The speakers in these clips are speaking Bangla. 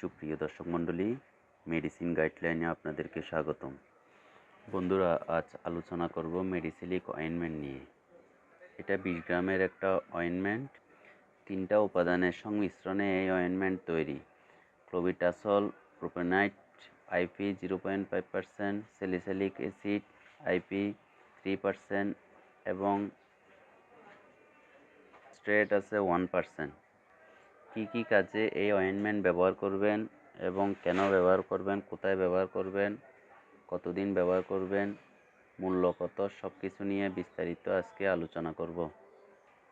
সুপ্রিয় দর্শক মণ্ডলী, মেডিসিন গাইডলাইনে আপনাদেরকে স্বাগতম। বন্ধুরা, আজ আলোচনা করব মেডিসিলিক অয়েনমেন্ট নিয়ে। এটা বিশ গ্রামের একটা অয়েনমেন্ট। তিনটা উপাদানের সংমিশ্রণে এই অয়েনমেন্ট তৈরি। Clobetasol, propionate IP zero point five percent, salicylic acid IP three percent এবং স্ট্রেট আছে ওয়ান পার্সেন্ট। কী কী কাজে এই অয়েনমেন্ট ব্যবহার করবেন এবং কেন ব্যবহার করবেন, কোথায় ব্যবহার করবেন, কতদিন ব্যবহার করবেন, মূল্য কত সব কিছু নিয়ে বিস্তারিত আজকে আলোচনা করব।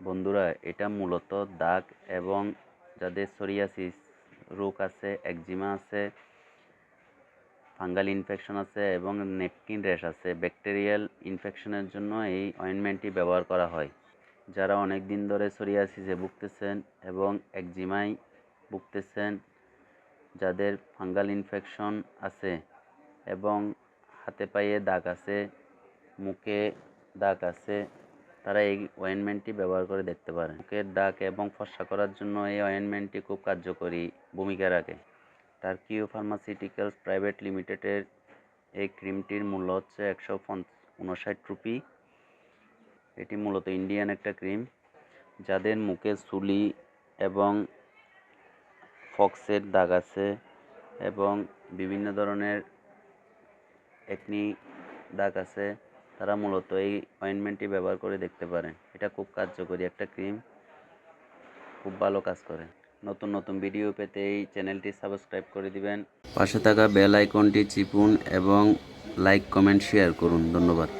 বন্ধুরা, এটা মূলত দাগ এবং যাদের সোরিয়াসিস রোগ আছে, একজিমা আছে ফাঙ্গাল ইনফেকশন আছে এবং নেপকিন র্যাশ আছে ব্যাকটেরিয়াল ইনফেকশনের জন্য এই অয়েনমেন্টটি ব্যবহার করা হয়। যারা অনেক দিন ধরে সোরিয়াসিসে ভুগতেছেন এবং একজিমাই ভুগতেছেন, যাদের ফাঙ্গাল ইনফেকশন আছে এবং হাতে পায়ে দাগ আছে, মুখে দাগ আছে, তারা এই অয়েনমেন্টটি ব্যবহার করে দেখতে পারেন। মুখের দাগ এবং ফর্সা করার জন্য এই অয়েনমেন্টটি খুব কার্যকরী ভূমিকা রাখে। টার্কিও ফার্মাসিউটিক্যালস প্রাইভেট লিমিটেডের এই ক্রিমটির মূল্য হচ্ছে একশো উনষাট রুপি। এটি মূলত ইন্ডিয়ান একটা ক্রিম, যাদের মুখে চুলি এবং ফক্সের দাগ আছে এবং বিভিন্ন ধরনের একনি দাগ আছে। তারা মূলত এই অয়েনমেন্টটি ব্যবহার করে দেখতে পারেন। এটা খুব কার্যকরী একটা ক্রিম, খুব ভালো কাজ করে। নতুন নতুন ভিডিও পেতে এই চ্যানেলটি সাবস্ক্রাইব করে দিবেন। পাশে থাকা বেল আইকনটি চিপুন এবং লাইক কমেন্ট শেয়ার করুন। ধন্যবাদ।